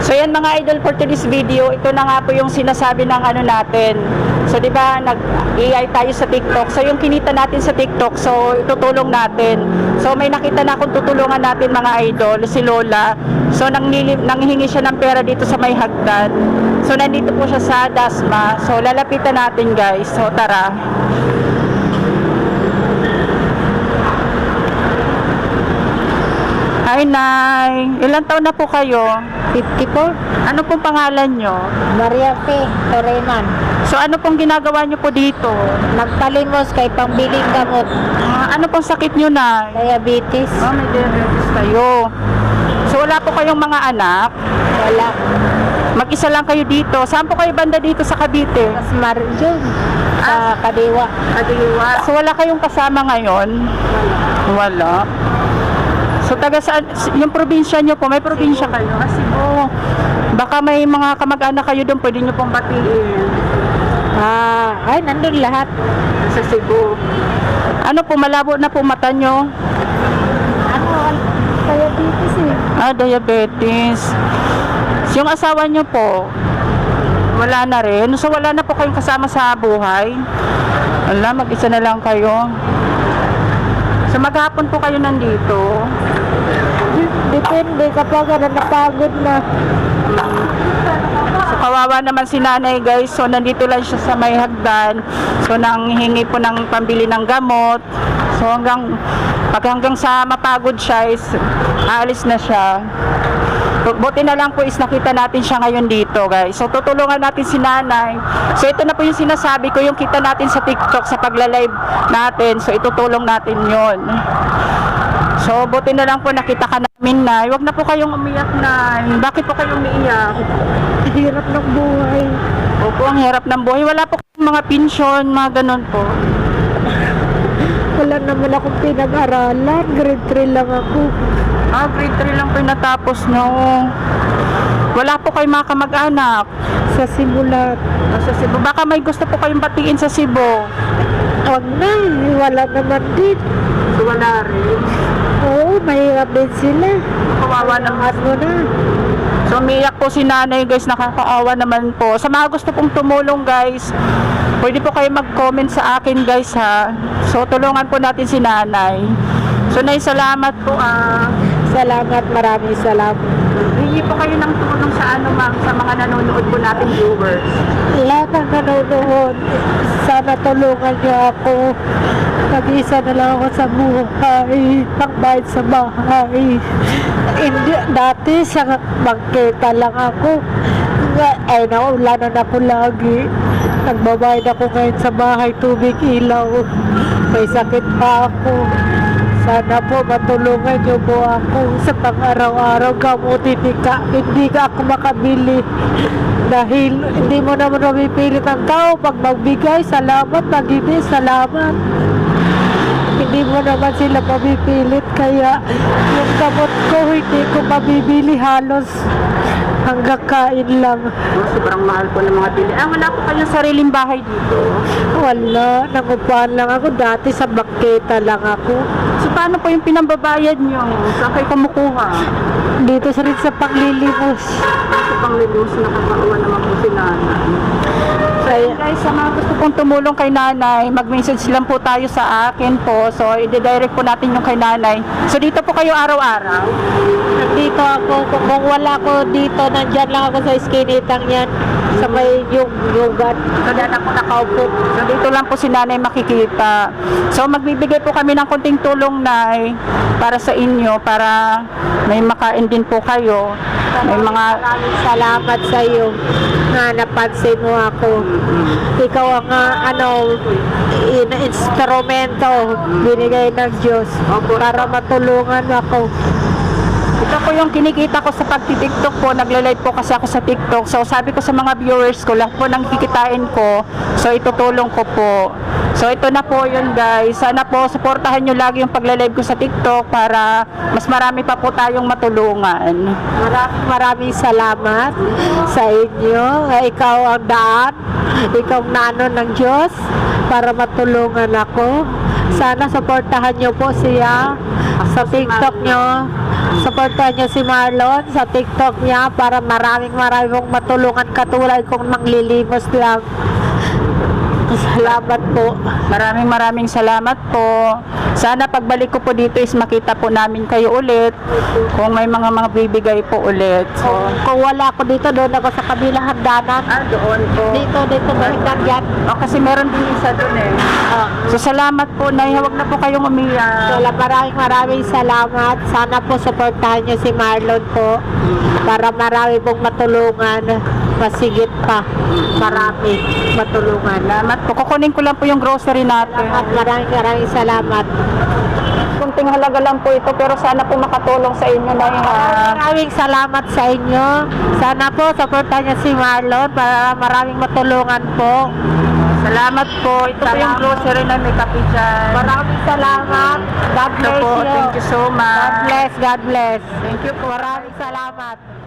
So yan mga idol for today's video, ito na nga po yung sinasabi ng ano natin. So 'di ba nag-AI tayo sa TikTok. So yung kinita natin sa TikTok, so itutulong natin. So may nakita na akong tutulungan natin mga idol, si Lola. So nangnili, nanghingi siya ng pera dito sa may hagdan. So nandito po siya sa Dasma. So lalapitan natin guys. So tara. Hi, Nay. Ilan taon na po kayo? 54, Ano pong pangalan nyo? Maria P. Toreman. So, ano pong ginagawa nyo po dito? Nagpalimos kay pambiling gamot. Ah, ano pong sakit nyo, Nay? Diabetes. Oh, may diabetes kayo. So, wala po kayong mga anak? Wala. Mag-isa lang kayo dito. Saan po kayo banda dito sa Cavite? Mas marjun. Sa Kadiwa. Kadiwa. So, wala kayong kasama ngayon? Wala. So, taga saan? Yung probinsya nyo po, may probinsya kayo? Ah, Cebu. Baka may mga kamag-anak kayo doon, pwede nyo pong batiin. Ah, ay, nandun lahat. sa Cebu. Ano po, malabo na po mata nyo? Ano, diabetes eh. Ah, diabetes. Yung asawa nyo po, wala na rin. So, wala na po kayong kasama sa buhay. Wala, mag-isa na lang kayo. So, maghapon po kayo nandito. Depende kapag ano, napagod na. So, kawawa naman si nanay guys. So, nandito lang siya sa may hagdan. So, nanghingi po ng pambili ng gamot. So, hanggang, pag hanggang sa mapagod siya is, aalis na siya. Bu- Buti na lang po is nakita natin siya ngayon dito guys. So, tutulungan natin si nanay. So, ito na po yung sinasabi ko, yung kita natin sa TikTok, sa pagla-live natin. So, itutulong natin yon. So, buti na lang po nakita ka namin na. Huwag na po kayong umiyak na. Bakit po kayong umiiyak? Hirap ng buhay. Opo, ang hirap ng buhay. Wala po kayong mga pensyon, mga ganun po. Wala naman akong pinag-aralan. Grade 3 lang ako. Ah, grade 3 lang po yung natapos nyo. Wala po kayong mga kamag-anak. Sa simulat. Ah, Sa Cebu. Baka may gusto po kayong batiin sa Cebu. Huwag na, wala naman din. So, wala rin. Oo, mahirap din sila. Kawawa naman. Ano na. So, umiyak po si nanay guys. Nakakaawa naman po. Sa mga gusto pong tumulong guys, pwede po kayo mag-comment sa akin guys ha. So, tulungan po natin si nanay. So, nay, salamat po ah. Salamat, maraming salamat. Hingi po kayo ng tulong sa ano ma'am, sa mga nanonood po natin viewers. Lahat ng nanonood, sana tulungan niyo ako. Nag-isa na lang ako sa buhay, pangbayad sa bahay. Hindi, dati sa bangketa lang ako. Ay, naulanan ako lagi. Nagbabayad ako ngayon sa bahay, tubig, ilaw. May sakit pa ako. Sana po matulungan niyo po ako sa pang-araw-araw gamutin hindi ka, hindi ka ako makabili. Dahil hindi mo naman mapipilit ang tao pag magbigay, salamat, pag-ibig, salamat. Hindi mo naman sila mapipilit kaya yung gamot ko hindi ko mabibili halos hanggang kain lang. Oh, sobrang mahal po ng mga bili. Ah, wala po kayong sariling bahay dito. Wala, nangupahan lang ako. Dati sa bangketa lang ako. So, paano po yung pinambabayad nyo? Saan kayo kumukuha? Dito sa rin sa paglilimos. Sa panglilus, nakakaawa naman po si nanay. Ayun guys, sa mga gusto pong tumulong kay nanay, mag-message lang po tayo sa akin po. So, i-direct po natin yung kay nanay. So, dito po kayo araw-araw. Nandito ako, kung kung wala ko dito, nandyan lang ako sa skinitang yan. Sa may yung yugat. So, dyan ako nakaupo. So, dito lang po si nanay makikita. So, magbibigay po kami ng konting tulong, nay, para sa inyo, para may makain din po kayo. May mga... Maraming salamat sa iyo na napansin mo ako. Ikaw ang ah, ano, in, instrumento binigay ng Diyos para matulungan ako. Ito po yung kinikita ko sa pagtitiktok po. Nagle-live po kasi ako sa TikTok. So, sabi ko sa mga viewers ko, lahat po ng kikitain ko. So, itutulong ko po. So, ito na po yun guys. Sana po, supportahan nyo lagi yung pagle-live ko sa TikTok para mas marami pa po tayong matulungan. Maraming maraming salamat sa inyo. Ikaw ang daan. Ikaw ang nano ng Diyos para matulungan ako. Sana supportahan niyo po siya sa TikTok niyo supportan niyo si Marlon sa TikTok niya para maraming maraming matulungan katulad kong manglilimos lang. Salamat po. Maraming maraming salamat po. Sana pagbalik ko po dito is makita po namin kayo ulit. Kung may mga mga bibigay po ulit. So, Kung, kung wala ako dito, doon ako sa kabilang hagdanan. ah, doon po. Dito, dito, balikan yan. Oh, kasi meron din isa doon eh. Ah. So, salamat po, Nay. Huwag na po kayong umiyak. Wala, maraming maraming salamat. Sana po supportahan niyo si Marlon po para marami pong matulungan. Masigit pa. Marami matulungan. Salamat po. Kukunin ko lang po yung grocery natin. Salamat, maraming maraming salamat. Kunting halaga lang po ito pero sana po makatulong sa inyo na yung Maraming salamat sa inyo. Sana po supportahan niyo si Marlon para maraming matulungan po. Salamat po. Ito po yung Salamat. grocery na may kape dyan. Maraming salamat. God Ito bless po. you. Thank you so God much. bless, God bless. Thank you po. Maraming salamat.